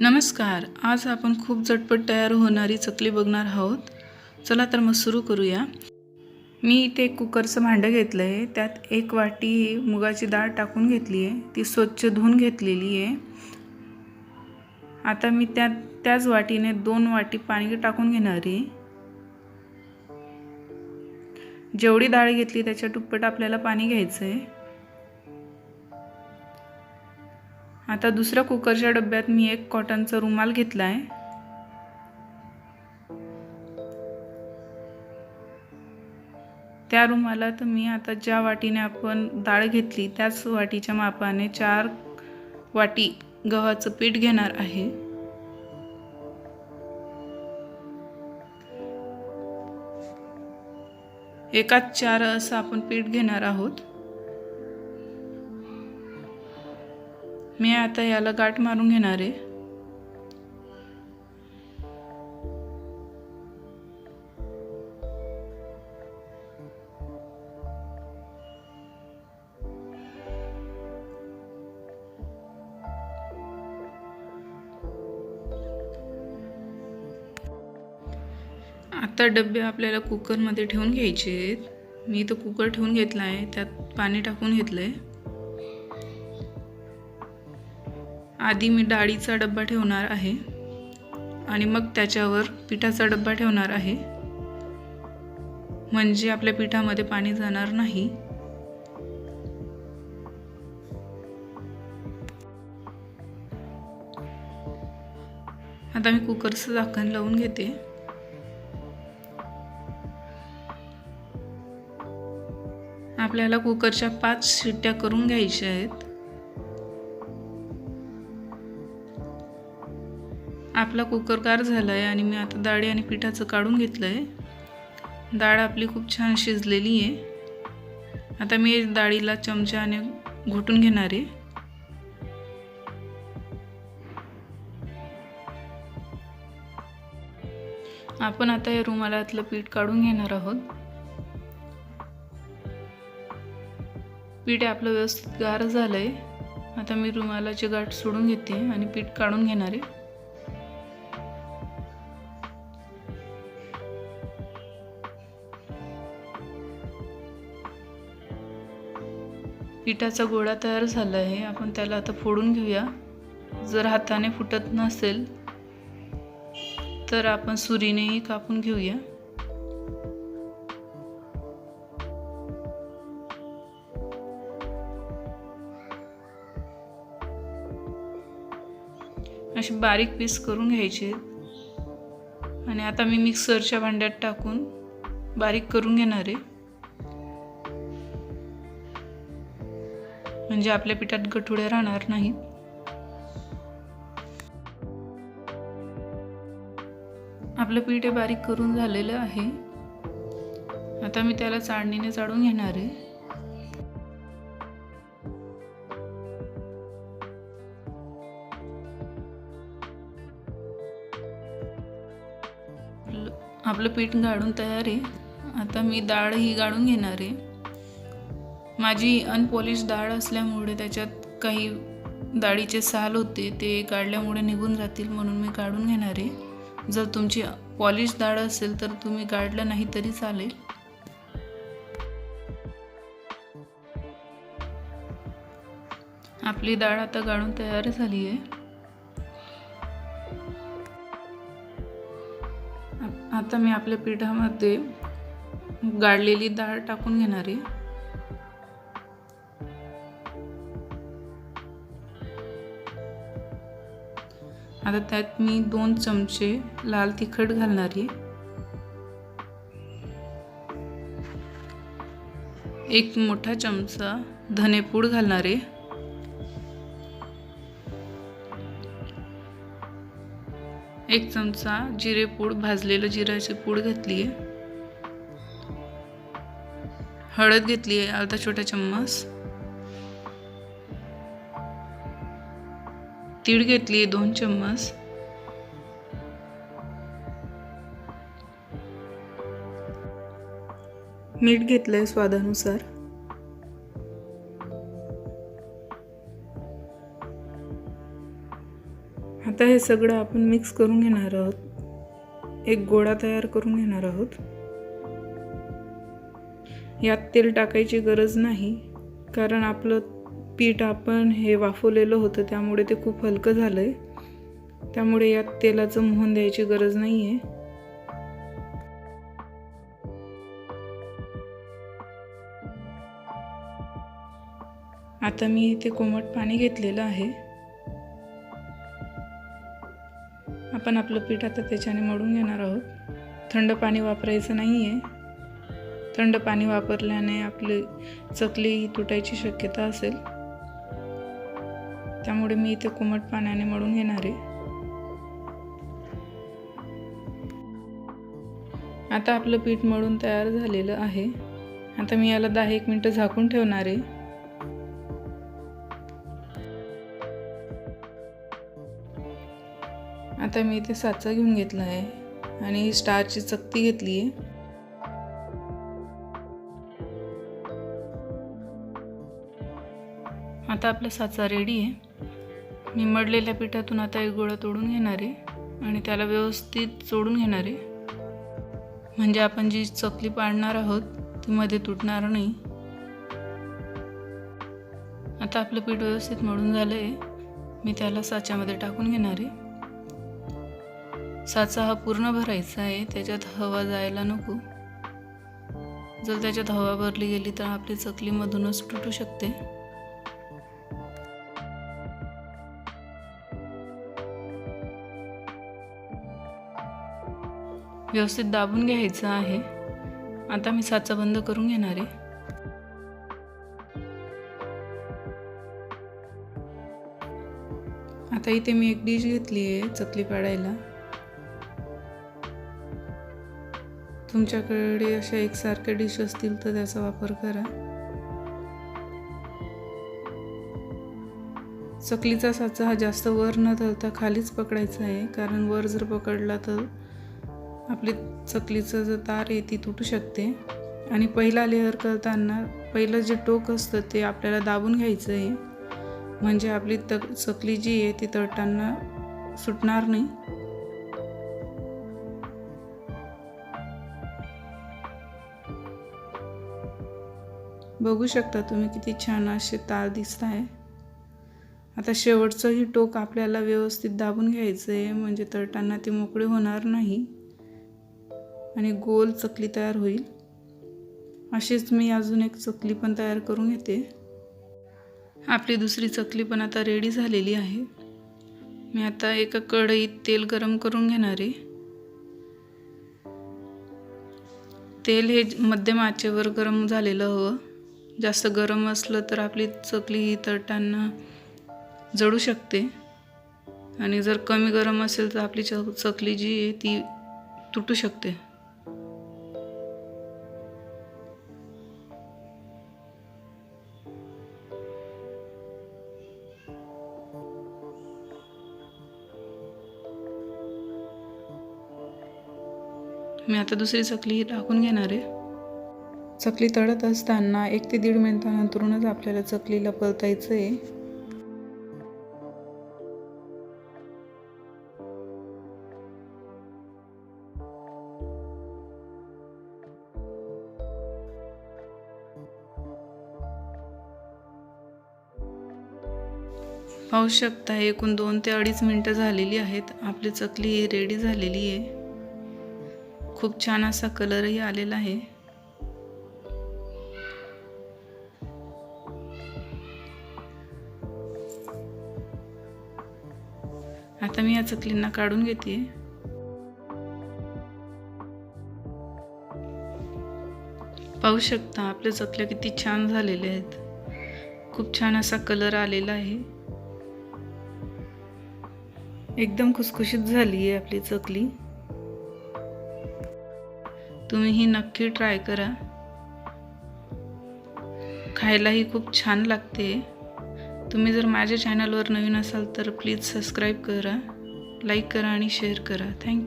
नमस्कार आज आपण खूप झटपट तयार होणारी चकली बघणार आहोत. चला तर मग सुरू करूया. मी इथे एक कुकरचं भांडं घेतलं आहे त्यात एक वाटी मुगाची डाळ टाकून घेतली आहे ती स्वच्छ धुवून घेतलेली आहे. आता मी त्यात त्याच वाटीने दोन वाटी पाणी टाकून घेणार आहे. जेवढी डाळ घेतली त्याच्या दुप्पट आपल्याला पाणी घ्यायचं आहे आता दुसऱ्या कुकरच्या डब्यात मी एक कॉटनचा रुमाल घेतला आहे त्या रुमालात मी आता ज्या वाटीने आपण डाळ घेतली त्याच वाटीच्या मापाने चार वाटी गव्हाचं पीठ घेणार आहे. एकाच चार असं आपण पीठ घेणार आहोत. मी आता याला गाठ मारून घेणार आहे. आता डबे आपल्याला कुकरमध्ये ठेवून घ्यायचे आहेत मी तो कुकर ठेवून घेतला आहे त्यात पाणी टाकून घेतलं आहे आधी मी डाळीचा डब्बा ठेवणार आहे आणि मग त्याच्यावर पिठाचा डब्बा ठेवणार आहे. म्हणजे आपल्या पिठामध्ये पाणी जाणार नाही. आता मी कुकरचं झाकण लावून घेते. आपल्याला कुकरच्या पाच शिट्ट्या करून घ्यायच्या आहेत. आपला कुकर गार झाला आहे आणि मी आता डाळी आणि पिठाचं काढून घेतलं आहे डाळ आपली खूप छान शिजलेली आहे. आता मी डाळीला चमच्याने घोटून घेणार आहे. आपण आता या रुमालातलं पीठ काढून घेणार आहोत. पीठ आपलं व्यवस्थित गार झालं आहे आता मी रुमालाची गाठ सोडून घेते आणि पीठ काढून घेणार आहे. पिठाचा गोळा तयार झाला आहे. आपण त्याला आता फोडून घेऊया. जर हाताने फुटत नसेल तर आपण सुरीनेही कापून घेऊया. असे बारीक पीस करून घ्यायचे आणि आता मी मिक्सरच्या भांड्यात टाकून बारीक करून घेणार आहे. म्हणजे आपल्या पिठात गठुडे राहणार नाहीत आपलं पीठ हे बारीक करून झालेलं आहे. आता मी त्याला चाळणीने चाळून घेणार आहे. आपलं पीठ गाळून तयार आहे. आता मी डाळ ही गाळून घेणार आहे. माझी अनपॉलिश डाळ असल्यामुळे त्याच्यात काही डाळीचे साल होते ते काढल्यामुळे निघून जातील म्हणून मी काढून घेणार आहे. जर तुमची पॉलिश डाळ असेल तर तुम्ही काढलं नाही तरी चालेल. आपली डाळ आता गाळून तयार झाली आहे. आता मी आपल्या पिठामध्ये गाळलेली डाळ टाकून घेणार आहे. आता त्यात मी दोन चमचे लाल तिखट घालणार आहे. एक मोठा चमचा धनेपूड घालणार आहे. एक चमचा जिरेपूड भाजलेलं जिऱ्याची पूड घेतली आहे हळद घेतली आहे अर्धा छोटा चम्मच. तीळ घेतली दोन चम्मच. मीठ घेतलंय स्वादानुसार. आता हे सगळं आपण मिक्स करून घेणार आहोत. एक गोळा तयार करून घेणार आहोत. यात तेल टाकायची गरज नाही कारण आपलं पीठ आपण हे वाफवलेलं होतं त्यामुळे ते खूप हलकं झालं आहे त्यामुळे यात तेलाचं मोहन द्यायची गरज नाही आहे आता मी इथे कोमट पाणी घेतलेलं आहे. आपण आपलं पीठ आता त्याच्याने मळून घेणार आहोत. थंड पाणी वापरायचं नाही आहे थंड पाणी वापरल्याने आपली चकली ही तुटायची शक्यता असेल. त्यामुळे मी इथे कोमट पाण्याने मळून घेणार आहे. आता आपलं पीठ मळून तयार झालेलं आहे. आता मी याला दहा एक मिनटं झाकून ठेवणार आहे. आता मी इथे साचा घेऊन घेतला आहे आणि स्टारची चकती घेतली आहे. आता आपला साचा रेडी आहे. मी मडलेल्या पिठातून आता एक गोळा तोडून घेणार आहे आणि त्याला व्यवस्थित चोडून घेणार आहे. म्हणजे आपण जी चकली पाडणार आहोत ती मध्ये तुटणार नाही. आता आपलं पीठ व्यवस्थित मळून झालं आहे मी त्याला साच्यामध्ये टाकून घेणार आहे. साचा हा पूर्ण भरायचा आहे त्याच्यात हवा जायला नको. जर त्याच्यात हवा भरली गेली तर आपली चकलीमधूनच तुटू शकते. व्यवस्थित दाबून घ्यायचं आहे. आता मी साचा बंद करून घेणार आहे. आता इथे मी एक डिश घेतली आहे चकली पाडायला. तुमच्याकडे अशा एकसारख्या डिश असतील तर त्याचा वापर करा. चकलीचा साचा हा जास्त वर न धरता खालीच पकडायचा आहे कारण वर जर पकडला तर आपली चकलीचं जर तार आहे ती तुटू शकते. आणि पहिला लेअर करताना पहिलं जे टोक असतं ते आपल्याला दाबून घ्यायचं आहे. म्हणजे आपली तक चकली जी आहे ती तळताना सुटणार नाही. बघू शकता तुम्ही किती छान असे तार दिसत आहे. आता शेवटचंही टोक आपल्याला व्यवस्थित दाबून घ्यायचं आहे. म्हणजे तळताना ती मोकळी होणार नाही. आणि गोल चकली तयार होईल. अशीच मी अजून एक चकली पण तयार करून घेते. आपली दुसरी चकली पण आता रेडी झालेली आहे. मी आता एका कढईत तेल गरम करून घेणार आहे. तेल हे मध्यम आचेवर गरम झालेलं हवं. जास्त गरम असलं तर आपली चकली ही तळताना जळू शकते. आणि जर कमी गरम असेल तर आपली च चकली जी आहे ती तुटू शकते. मी आता दुसरी चकली टाकून घेणार आहे. चकली तळत असताना एक ते दीड मिनिटानंतरूनच आपल्याला चकलीला परतायचं आहे पाहू शकता एकूण दोन ते अडीच मिनटं झालेली आहेत. आपली चकली रेडी झालेली आहे. खूप छान असा कलरही आलेला आहे. आता मी या चकलींना काढून घेते. पाहू शकता आपल्या चकल्या किती छान झालेल्या आहेत. खूप छान असा कलर आलेला आहे. एकदम खुसखुशीत झाली आहे आपली चकली. तुम्ही ही नक्की ट्राय करा. खायलाही खूप छान लागते. तुम्ही जर माझ्या चॅनलवर नवीन असाल तर प्लीज सबस्क्राईब करा लाईक करा आणि शेअर करा. थँक्यू